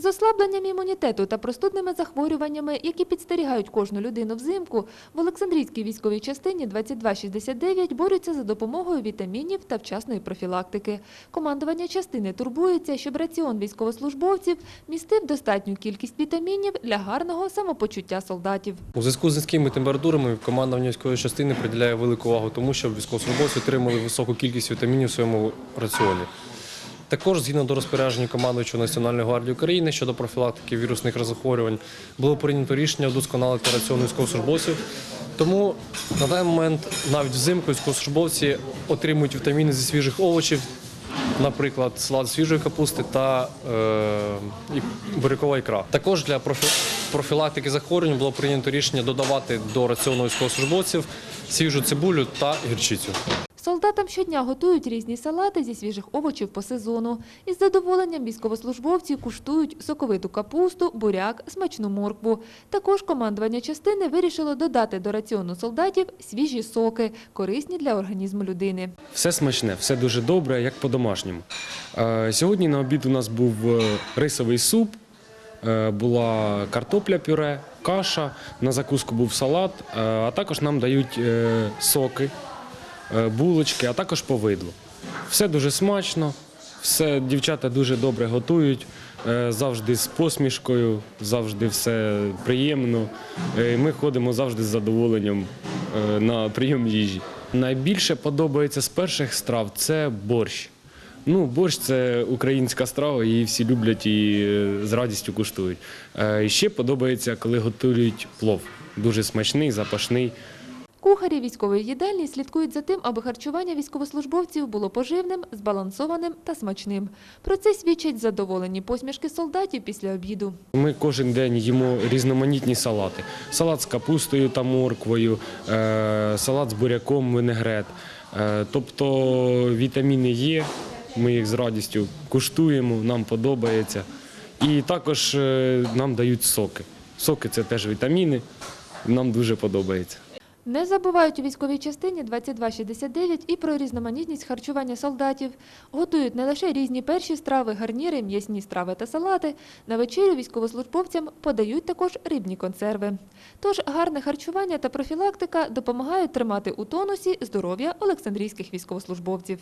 З ослабленням імунітету та простудними захворюваннями, які підстерігають кожну людину взимку, в Олександрійській військовій частині 2269 борються за допомогою вітамінів та вчасної профілактики. Командування частини турбується, щоб раціон військовослужбовців містив достатню кількість вітамінів для гарного самопочуття солдатів. У зв'язку з низькими температурами командування військової частини приділяє велику увагу тому, щоб військовослужбовці отримали високу кількість вітамінів в своєму раціоні. Також, згідно до розпорядження командуючого Національної гвардії України щодо профілактики вірусних захворювань, було прийнято рішення вдосконалити раціон військовослужбовців. Тому на даний момент навіть взимку військовослужбовці отримують вітаміни зі свіжих овочів, наприклад, салат свіжої капусти та е, бурякова ікра. Також для профілактики захворювань було прийнято рішення додавати до раціону військовослужбовців свіжу цибулю та гірчицю. Солдатам щодня готують різні салати зі свіжих овочів по сезону. Із задоволенням військовослужбовці куштують соковиту капусту, буряк, смачну моркву. Також командування частини вирішило додати до раціону солдатів свіжі соки, корисні для організму людини. Все смачне, все дуже добре, як по-домашньому. Е, Сьогодні на обід у нас був е, рисовий суп, е, була картопля пюре, каша, на закуску був салат, а також нам дають соки, булочки, а також повидло. Все дуже смачно, все дівчата дуже добре готують, е, завжди з посмішкою, завжди все приємно. Е, Ми ходимо завжди з задоволенням е, на прийом їжі. Найбільше подобається з перших страв це борщ. Ну, борщ це українська страва, її всі люблять і е, з радістю куштують. Е, ще подобається, коли готують плов. Дуже смачний, запашний. Кухарі військової їдальні слідкують за тим, аби харчування військовослужбовців було поживним, збалансованим та смачним. Про це свідчать задоволені посмішки солдатів після обіду. Ми кожен день їмо різноманітні салати. Салат з капустою та морквою, е, салат з буряком, винегрет. Е, Тобто вітаміни є, ми їх з радістю куштуємо, нам подобається. І також е, нам дають соки. Соки це теж вітаміни, нам дуже подобається. Не забувають у військовій частині 2269 і про різноманітність харчування солдатів. Готують не лише різні перші страви, гарніри, м'ясні страви та салати. На вечерю військовослужбовцям подають також рибні консерви. Тож гарне харчування та профілактика допомагають тримати у тонусі здоров'я олександрійських військовослужбовців.